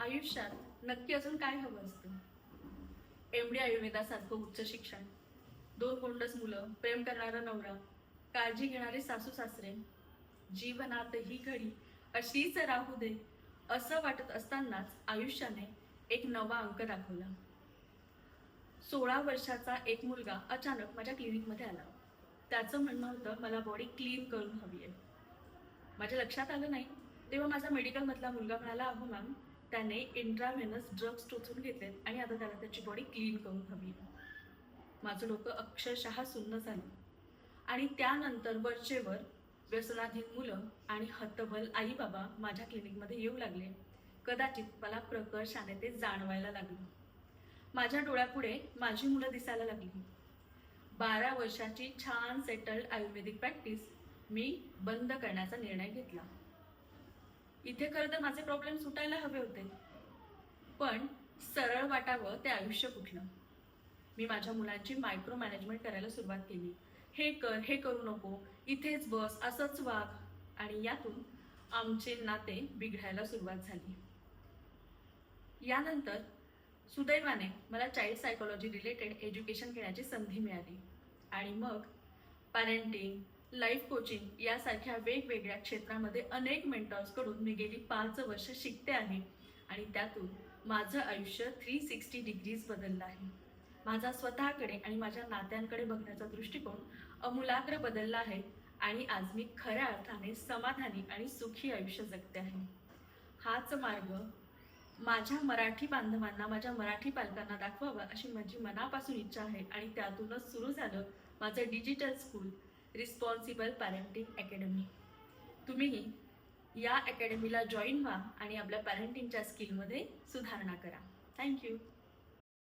आयुष्यात नक्की अजून काय हवं असतं? एम डी आयुर्वेदासारखं उच्च शिक्षण दोन गोंडस मुलं प्रेम करणारा नवरा काळजी घेणारे सासू सासरे जीवनात ही घडी अशीच राहू दे असं वाटत असतानाच आयुष्याने एक नवा अंक दाखवला. सोळा वर्षाचा एक मुलगा अचानक माझ्या क्लिनिकमध्ये आला. त्याचं म्हणणं होतं मला बॉडी क्लीन करून हवी आहे. माझ्या लक्षात आलं नाही. तेव्हा माझा मेडिकलमधला मुलगा म्हणाला अहो मॅम त्याने इंट्राव्हेनस ड्रग्स टोचून घेतलेत आणि आता त्याला त्याची बॉडी क्लीन करून हवी माझं डोकं अक्षरशः सुन्न झालं. आणि त्यानंतर वरचेवर व्यसनाधीन मुलं आणि हतबल आई बाबा माझ्या क्लिनिकमध्ये येऊ लागले. कदाचित मला प्रकर्षाने ते जाणवायला लागलं. माझ्या डोळ्यापुढे माझी मुलं दिसायला लागली. बारा वर्षाची छान सेटल्ड आयुर्वेदिक प्रॅक्टिस मी बंद करण्याचा निर्णय घेतला. इथे खरं तर माझे प्रॉब्लेम सुटायला हवे होते. पण सरळ वाटावं ते आयुष्य कुठलं? मी माझ्या मुलांची मायक्रो मॅनेजमेंट करायला सुरुवात केली. हे कर हे करू नको इथेच बस असंच वाघ आणि यातून आमचे नाते बिघडायला सुरुवात झाली. यानंतर सुदैवाने मला चाइल्ड सायकोलॉजी रिलेटेड एज्युकेशन घेण्याची संधी मिळाली. आणि मग पॅरेंटिंग लाईफ कोचिंग यासारख्या वेगवेगळ्या क्षेत्रामध्ये अनेक मेंटॉर्सकडून मी गेली पाच वर्ष शिकते आहे. आणि त्यातून माझं आयुष्य थ्री सिक्स्टी डिग्रीज बदललं आहे. माझा स्वतःकडे आणि माझ्या नात्यांकडे बघण्याचा दृष्टिकोन अमूलाग्र बदलला आहे आणि आज मी खऱ्या अर्थाने समाधानी आणि सुखी आयुष्य जगते आहे. हाच मार्ग माझ्या मराठी बांधवांना माझ्या मराठी पालकांना दाखवावा अशी माझी मनापासून इच्छा आहे. आणि त्यातूनच सुरू झालं माझं digital school responsible parenting academy तुम्हीही या अकॅडमीला जॉईन व्हा आणि आपल्या पॅरेंटिंगच्या स्किलमध्ये सुधारणा करा. थँक्यू